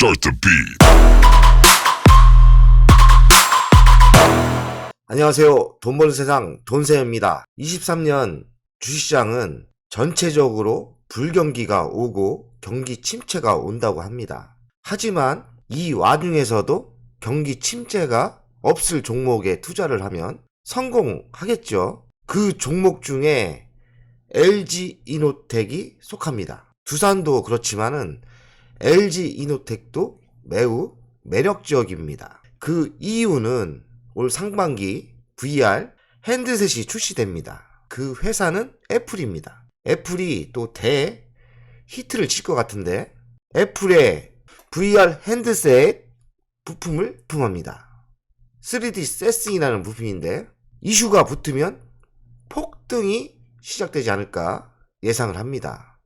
Start the beat. 안녕하세요. 돈 버는 세상 돈세입니다. 23년 주식시장은 전체적으로 불경기가 오고 경기 침체가 온다고 합니다. 하지만 이 와중에서도 경기 침체가 없을 종목에 투자를 하면 성공하겠죠. 그 종목 중에 LG 이노텍이 속합니다. 두산도 그렇지만은 LG 이노텍도 매우 매력적입니다. 그 이유는 올 상반기 VR 핸드셋이 출시됩니다. 그 회사는 애플입니다. 애플이 또 대 히트를 칠 것 같은데 애플의 VR 핸드셋 부품을 부품합니다. 3D 세싱이라는 부품인데 이슈가 붙으면 폭등이 시작되지 않을까 예상을 합니다.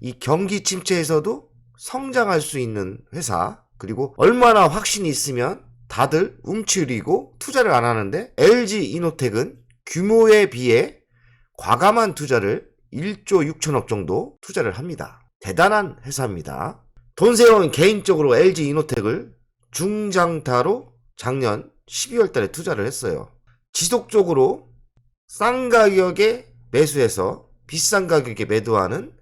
이 경기 침체에서도 성장할 수 있는 회사 그리고 얼마나 확신이 있으면 다들 움츠리고 투자를 안 하는데 LG 이노텍은 규모에 비해 과감한 투자를 1조 6천억 정도 투자를 합니다. 대단한 회사입니다. 돈세영은 개인적으로 LG 이노텍을 중장타로 작년 12월 달에 투자를 했어요. 지속적으로 싼 가격에 매수해서 비싼 가격에 매도하는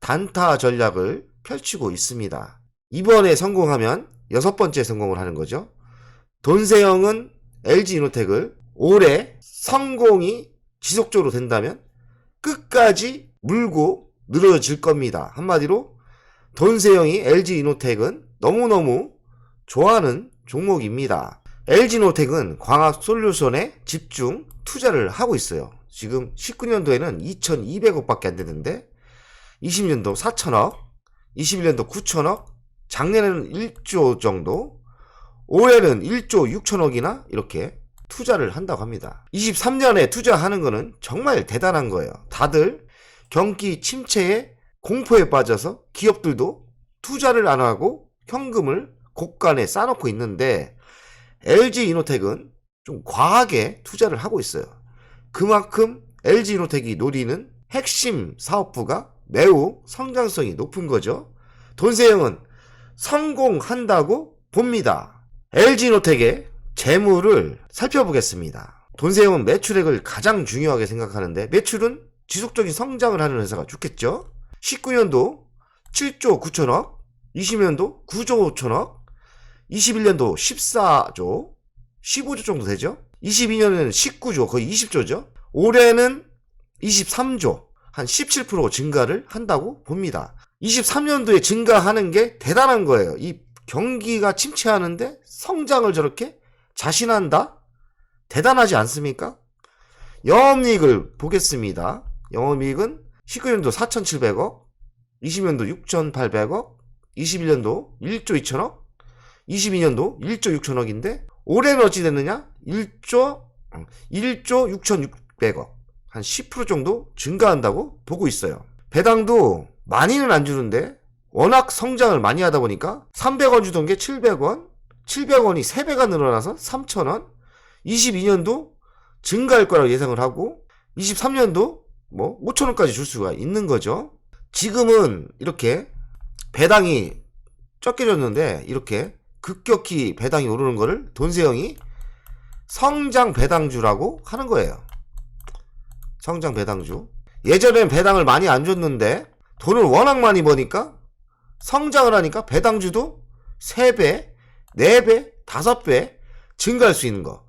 단타 전략을 펼치고 있습니다. 이번에 성공하면 여섯 번째 성공을 하는 거죠. 돈세영은 LG 이노텍을 올해 성공이 지속적으로 된다면 끝까지 물고 늘어질 겁니다. 한마디로 돈세영이 LG 이노텍은 너무너무 좋아하는 종목입니다. LG 이노텍은 광학 솔루션에 집중 투자를 하고 있어요. 지금 19년도에는 2,200억밖에 안 되는데 20년도 4천억, 21년도 9천억, 작년에는 1조 정도, 올해는 1조 6천억이나 이렇게 투자를 한다고 합니다. 23년에 투자하는 거는 정말 대단한 거예요. 다들 경기 침체에 공포에 빠져서 기업들도 투자를 안 하고 현금을 곳간에 싸놓고 있는데 LG 이노텍은 좀 과하게 투자를 하고 있어요. 그만큼 LG 이노텍이 노리는 핵심 사업부가 매우 성장성이 높은 거죠. 돈세영은 성공한다고 봅니다. LG노텍의 재물을 살펴보겠습니다. 돈세영은 매출액을 가장 중요하게 생각하는데 매출은 지속적인 성장을 하는 회사가 좋겠죠. 19년도 7조 9천억, 20년도 9조 5천억, 21년도 14조, 15조 정도 되죠. 22년에는 19조, 거의 20조죠. 올해는 23조, 한 17% 증가를 한다고 봅니다. 23년도에 증가하는 게 대단한 거예요. 이 경기가 침체하는데 성장을 저렇게 자신한다? 대단하지 않습니까? 영업이익을 보겠습니다. 영업이익은 19년도 4,700억, 20년도 6,800억, 21년도 1조 2천억, 22년도 1조 6천억인데 올해는 어찌 됐느냐? 1조 1조 6,600억. 한 10% 정도 증가한다고 보고 있어요. 배당도 많이는 안 주는데 워낙 성장을 많이 하다 보니까 300원 주던 게 700원, 700원이 3배가 늘어나서 3,000원, 22년도 증가할 거라고 예상을 하고 23년도 뭐 5,000원까지 줄 수가 있는 거죠. 지금은 이렇게 배당이 적게 줬는데 이렇게 급격히 배당이 오르는 거를 돈세영이 성장 배당주라고 하는 거예요. 성장 배당주. 예전엔 배당을 많이 안 줬는데 돈을 워낙 많이 버니까 성장을 하니까 배당주도 3배, 4배, 5배 증가할 수 있는 거.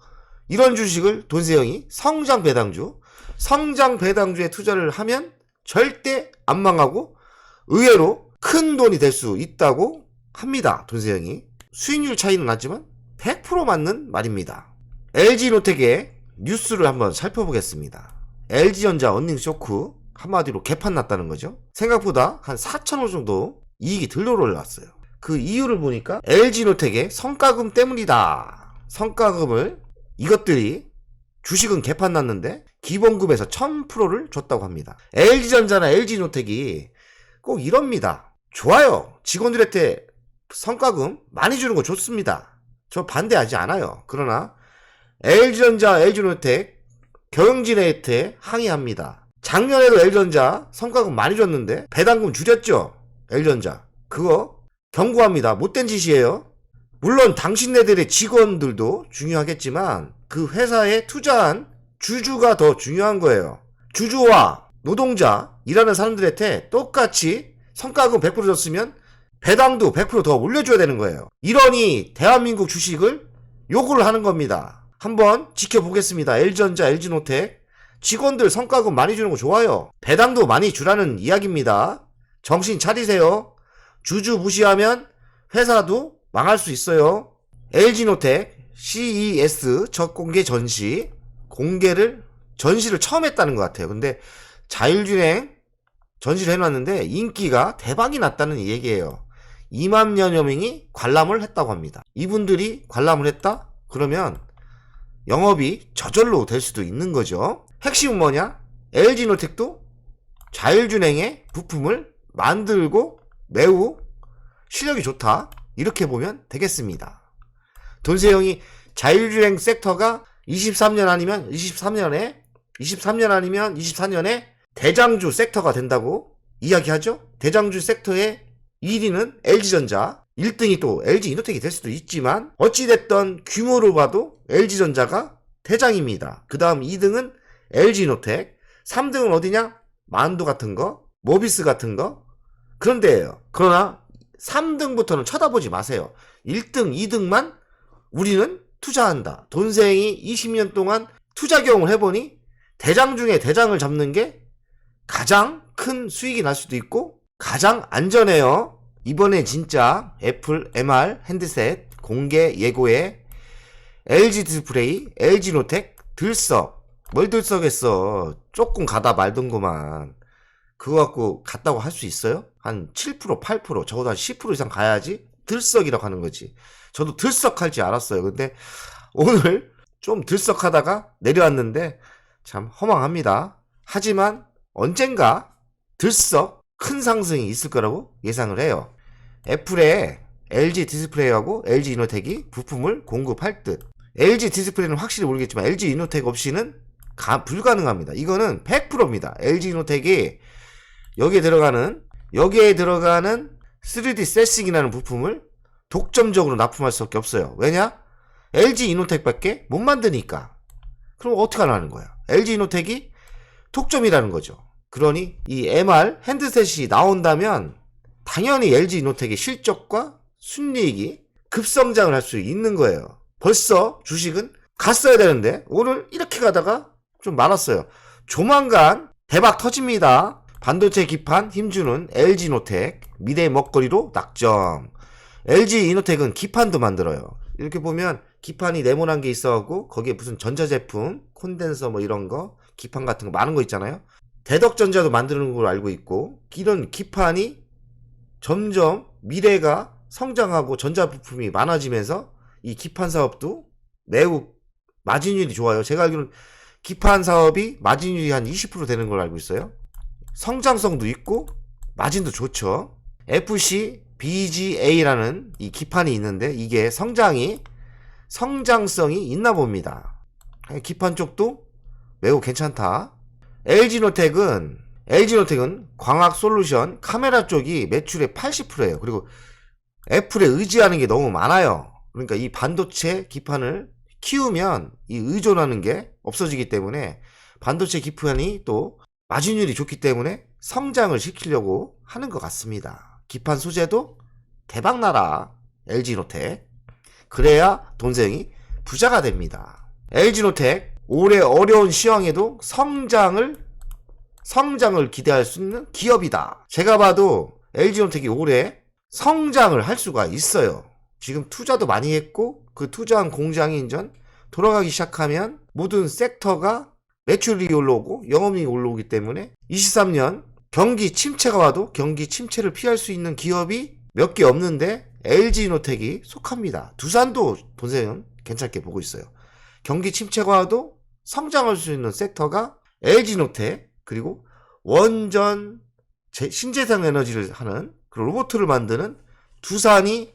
이런 주식을 돈세영이 성장 배당주, 성장 배당주에 투자를 하면 절대 안 망하고 의외로 큰 돈이 될 수 있다고 합니다. 돈세영이. 수익률 차이는 나지만 100% 맞는 말입니다. LG노텍의 뉴스를 한번 살펴보겠습니다. LG전자 언닝 쇼크 한마디로 개판 났다는 거죠. 생각보다 한 4천원 정도 이익이 들러 올랐어요. 그 이유를 보니까 LG노텍의 성과금 때문이다. 성과금을 이것들이 주식은 개판 났는데 기본급에서 1000%를 줬다고 합니다. LG전자나 LG노텍이 꼭 이럽니다. 좋아요. 직원들한테 성과금 많이 주는 거 좋습니다. 저 반대하지 않아요. 그러나 LG전자, LG노텍 경영진한테 항의합니다. 작년에도 L전자 성과금 많이 줬는데 배당금 줄였죠. L전자. 그거 경고합니다. 못된 짓이에요. 물론 당신네들의 직원들도 중요하겠지만 그 회사에 투자한 주주가 더 중요한 거예요. 주주와 노동자, 일하는 사람들한테 똑같이 성과금 100% 줬으면 배당도 100%더 올려줘야 되는 거예요. 이러니 대한민국 주식을 요구를 하는 겁니다. 한번 지켜보겠습니다. LG전자, LG노텍. 직원들 성과금 많이 주는 거 좋아요. 배당도 많이 주라는 이야기입니다. 정신 차리세요. 주주 무시하면 회사도 망할 수 있어요. LG노텍 CES 첫 공개 전시 공개를 전시를 처음 했다는 것 같아요. 근데 자율주행 전시를 해놨는데 인기가 대박이 났다는 얘기예요. 2만 여여 명이 관람을 했다고 합니다. 이분들이 관람을 했다? 그러면 영업이 저절로 될 수도 있는 거죠. 핵심은 뭐냐? LG노텍도 자율주행의 부품을 만들고 매우 실력이 좋다. 이렇게 보면 되겠습니다. 돈세영이 자율주행 섹터가 23년 아니면 23년에 23년 아니면 24년에 대장주 섹터가 된다고 이야기하죠. 대장주 섹터의 1위는 LG전자, 1등이 또 LG이노텍이 될 수도 있지만 어찌됐던 규모로 봐도 LG전자가 대장입니다. 그 다음 2등은 LG이노텍, 3등은 어디냐? 만두 같은 거, 모비스 같은 거 그런 데예요. 그러나 3등부터는 쳐다보지 마세요. 1등, 2등만 우리는 투자한다. 돈생이 20년 동안 투자 경험을 해보니 대장 중에 대장을 잡는 게 가장 큰 수익이 날 수도 있고 가장 안전해요. 이번에 진짜 애플 MR 핸드셋 공개 예고에 LG 디스플레이, LG 노텍 들썩. 뭘 들썩했어. 조금 가다 말던구만. 그거 갖고 갔다고 할 수 있어요? 한 7%, 8%, 적어도 한 10% 이상 가야지 들썩이라고 하는 거지. 저도 들썩할 줄 알았어요. 근데 오늘 좀 들썩하다가 내려왔는데 참 허망합니다. 하지만 언젠가 들썩 큰 상승이 있을 거라고 예상을 해요. 애플에 LG 디스플레이하고 LG 이노텍이 부품을 공급할 듯. LG 디스플레이는 확실히 모르겠지만 LG 이노텍 없이는 가, 불가능합니다. 이거는 100%입니다. LG 이노텍이 여기에 들어가는 여기에 들어가는 3D 세싱이라는 부품을 독점적으로 납품할 수밖에 없어요. 왜냐? LG 이노텍밖에 못 만드니까. 그럼 어떻게 하라는 거야? LG 이노텍이 독점이라는 거죠. 그러니 이 MR 핸드셋이 나온다면 당연히 LG 이노텍의 실적과 순이익이 급성장을 할 수 있는 거예요. 벌써 주식은 갔어야 되는데 오늘 이렇게 가다가 좀 말았어요. 조만간 대박 터집니다. 반도체 기판 힘주는 LG 노텍 미래 먹거리로 낙점. LG 이노텍은 기판도 만들어요. 이렇게 보면 기판이 네모난 게 있어갖고 거기에 무슨 전자제품, 콘덴서 뭐 이런 거, 기판 같은 거 많은 거 있잖아요. 대덕전자도 만드는 걸로 알고 있고 이런 기판이 점점 미래가 성장하고 전자 부품이 많아지면서 이 기판 사업도 매우 마진율이 좋아요. 제가 알기로는 기판 사업이 마진율이 한 20% 되는 걸로 알고 있어요. 성장성도 있고 마진도 좋죠. FC BGA라는 이 기판이 있는데 이게 성장이 성장성이 있나 봅니다. 기판 쪽도 매우 괜찮다. LG노텍은 LG노텍은 광학 솔루션 카메라 쪽이 매출의 80%예요. 그리고 애플에 의지하는 게 너무 많아요. 그러니까 이 반도체 기판을 키우면 이 의존하는 게 없어지기 때문에 반도체 기판이 또 마진율이 좋기 때문에 성장을 시키려고 하는 것 같습니다. 기판 소재도 대박나라 LG노텍 그래야 돈생이 부자가 됩니다. LG노텍 올해 어려운 시황에도 성장을 성장을 기대할 수 있는 기업이다. 제가 봐도 LG노텍이 올해 성장을 할 수가 있어요. 지금 투자도 많이 했고 그 투자한 공장이 인전 돌아가기 시작하면 모든 섹터가 매출이 올라오고 영업이익이 올라오기 때문에 23년 경기 침체가 와도 경기 침체를 피할 수 있는 기업이 몇 개 없는데 LG노텍이 속합니다. 두산도 본세는 괜찮게 보고 있어요. 경기 침체가 와도 성장할 수 있는 섹터가 LG노텍 그리고 원전 제- 신재생 에너지를 하는 그 로봇을 만드는 두산이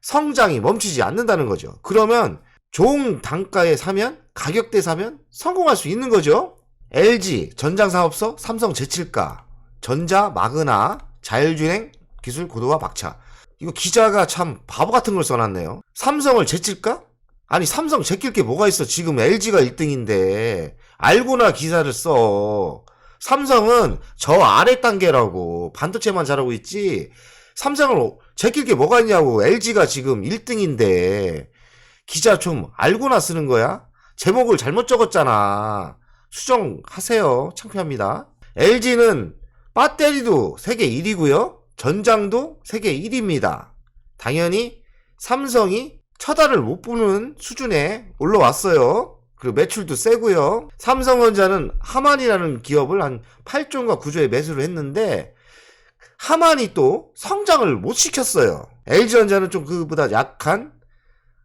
성장이 멈추지 않는다는 거죠. 그러면 좋은 단가에 사면 가격대 사면 성공할 수 있는 거죠. LG 전장사업소 삼성 제칠가 전자 마그나 자율주행 기술 고도화 박차 이거 기자가 참 바보 같은 걸 써놨네요. 삼성을 제칠까? 아니 삼성 제낄 게 뭐가 있어? 지금 LG가 1등인데 알고나 기사를 써. 삼성은 저 아래 단계라고 반도체만 잘하고 있지. 삼성을 제낄 게 뭐가 있냐고. LG가 지금 1등인데 기자 좀 알고나 쓰는 거야? 제목을 잘못 적었잖아. 수정하세요. 창피합니다. LG는 배터리도 세계 1위고요. 전장도 세계 1위입니다. 당연히 삼성이 쳐다를 못 보는 수준에 올라왔어요. 그리고 매출도 세고요. 삼성전자는 하만이라는 기업을 한 8조인가 9조에 매수를 했는데 하만이 또 성장을 못 시켰어요. LG전자는 좀 그보다 약한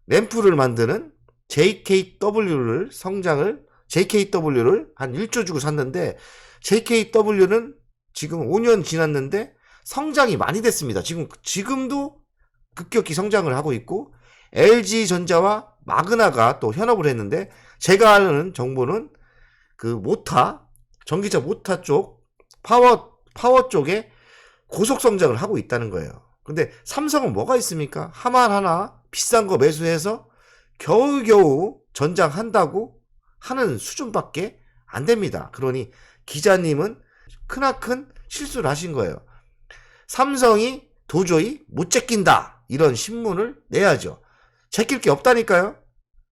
램프를 만드는 JKW를 성장을 JKW를 한 1조 주고 샀는데 JKW는 지금 5년 지났는데 성장이 많이 됐습니다. 지금 지금도 급격히 성장을 하고 있고 LG 전자와 마그나가 또 현업을 했는데 제가 아는 정보는 그 모타 전기차 모타 쪽 파워 파워 쪽에 고속 성장을 하고 있다는 거예요. 근데 삼성은 뭐가 있습니까? 하만 하나 비싼 거 매수해서 겨우겨우 전장한다고 하는 수준밖에 안 됩니다. 그러니 기자님은 크나큰 실수를 하신 거예요. 삼성이 도저히 못 제낀다. 이런 신문을 내야죠. 제낄 게 없다니까요.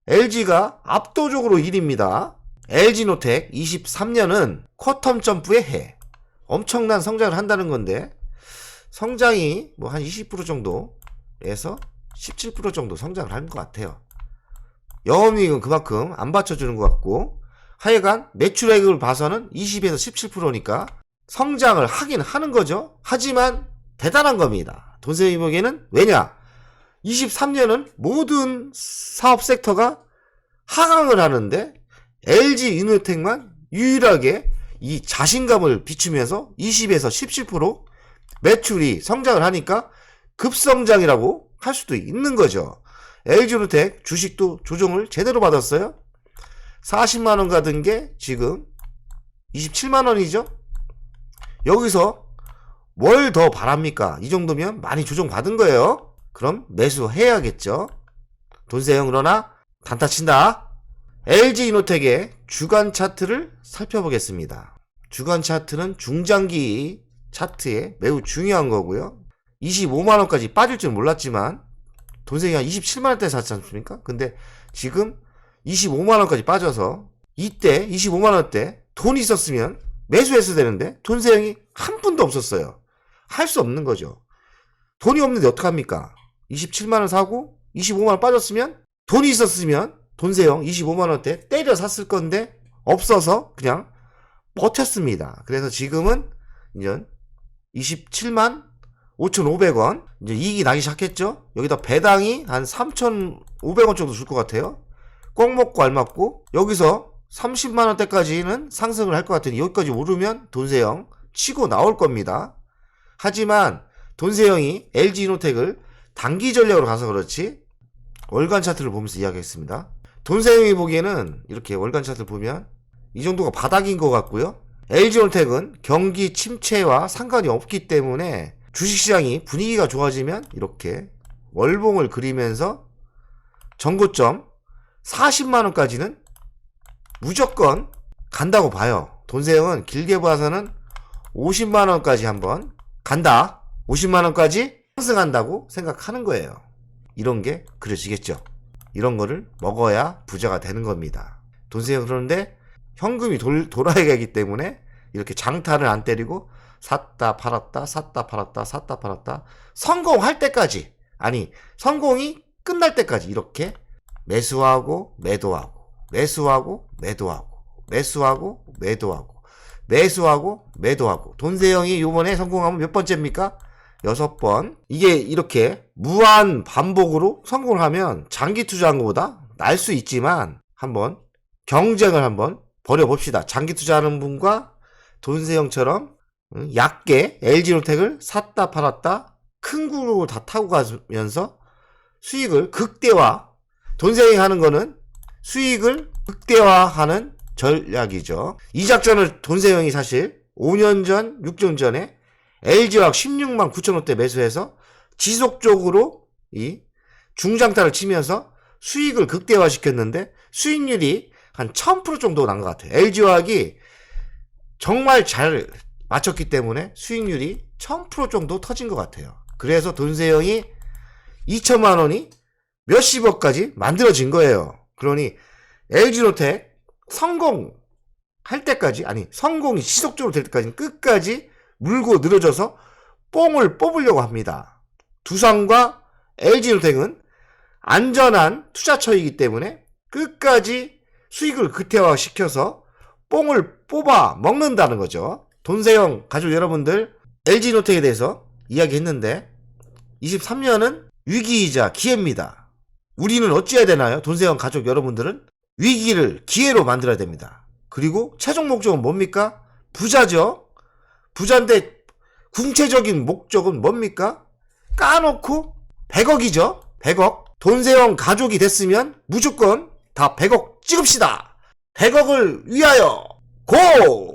LG가 압도적으로 1위입니다. LG노텍 23년은 쿼텀 점프의 해. 엄청난 성장을 한다는 건데 성장이 뭐 한 20% 정도에서 17% 정도 성장을 한 것 같아요. 영업이익은 그만큼 안 받쳐주는 것 같고 하여간 매출액을 봐서는 20에서 17%니까 성장을 하긴 하는 거죠. 하지만 대단한 겁니다. 돈세이 보기에는 왜냐? 23년은 모든 사업 섹터가 하강을 하는데 LG 이노텍만 유일하게 이 자신감을 비추면서 20에서 17% 매출이 성장을 하니까 급성장이라고 할 수도 있는 거죠. LG노텍 주식도 조정을 제대로 받았어요. 40만원 가던 게 지금 27만원이죠. 여기서 뭘 더 바랍니까? 이 정도면 많이 조정받은 거예요. 그럼 매수해야겠죠. 돈세형 그러나 단타 친다. LG 이노텍의 주간 차트를 살펴보겠습니다. 주간 차트는 중장기 차트에 매우 중요한 거고요. 25만원까지 빠질 줄 몰랐지만 돈세이 한 27만원대 샀지 않습니까? 근데 지금 25만원까지 빠져서 이때 25만원대 돈 있었으면 매수했어야 되는데 돈세형이 한 푼도 없었어요. 할 수 없는 거죠. 돈이 없는데 어떡합니까? 27만원 사고 25만원 빠졌으면 돈이 있었으면 돈세형 25만원대 때려 샀을 건데 없어서 그냥 버텼습니다. 그래서 지금은 이제 27만 5,500원 이제 이익이 나기 시작했죠. 여기다 배당이 한 3,500원 정도 줄 것 같아요. 꼭 먹고 알 맞고 여기서 30만 원대까지는 상승을 할 것 같으니 여기까지 오르면 돈세형 치고 나올 겁니다. 하지만 돈세형이 LG 이노텍을 단기 전략으로 가서 그렇지 월간 차트를 보면서 이야기했습니다. 돈세형이 보기에는 이렇게 월간 차트를 보면 이 정도가 바닥인 것 같고요. LG노텍은 경기 침체와 상관이 없기 때문에 주식시장이 분위기가 좋아지면 이렇게 월봉을 그리면서 전고점 40만원까지는 무조건 간다고 봐요. 돈세형은 길게 봐서는 50만원까지 한번 간다. 50만원까지 상승한다고 생각하는 거예요. 이런 게 그려지겠죠. 이런 거를 먹어야 부자가 되는 겁니다. 돈세형 그러는데 현금이 돌, 돌아야 하기 때문에 이렇게 장타를 안 때리고 샀다 팔았다 샀다 팔았다 샀다 팔았다 성공할 때까지 아니 성공이 끝날 때까지 이렇게 매수하고 매도하고 매수하고 매도하고 매수하고 매도하고 매수하고 매도하고 돈세형이 요번에 성공하면 몇 번째입니까? 여섯 번 이게 이렇게 무한 반복으로 성공을 하면 장기 투자한 것보다 날 수 있지만 한번 경쟁을 한번 벌여봅시다. 장기 투자하는 분과 돈세형처럼 얕게 LG노텍을 샀다 팔았다 큰 구름을 다 타고 가면서 수익을 극대화 돈세형이 하는 거는 수익을 극대화하는 전략이죠. 이 작전을 돈세형이 사실 5년 전, 6년 전에 LG화학 16만 9천 원대 매수해서 지속적으로 이 중장타를 치면서 수익을 극대화시켰는데 수익률이 한 1000% 정도 난 것 같아요. LG화학이 정말 잘 맞췄기 때문에 수익률이 1000% 정도 터진 것 같아요. 그래서 돈세형이 2천만 원이 몇십억까지 만들어진 거예요. 그러니 LG로텍 성공할 때까지 아니 성공이 지속적으로 될 때까지 끝까지 물고 늘어져서 뽕을 뽑으려고 합니다. 두산과 LG로텍은 안전한 투자처이기 때문에 끝까지 수익을 극대화시켜서 뽕을 뽑아 먹는다는 거죠. 돈세형 가족 여러분들 LG노텍에 대해서 이야기했는데 23년은 위기이자 기회입니다. 우리는 어찌해야 되나요? 돈세형 가족 여러분들은 위기를 기회로 만들어야 됩니다. 그리고 최종 목적은 뭡니까? 부자죠. 부자인데 궁체적인 목적은 뭡니까? 까놓고 100억이죠. 100억. 돈세형 가족이 됐으면 무조건 다 100억 찍읍시다. 100억을 위하여 고!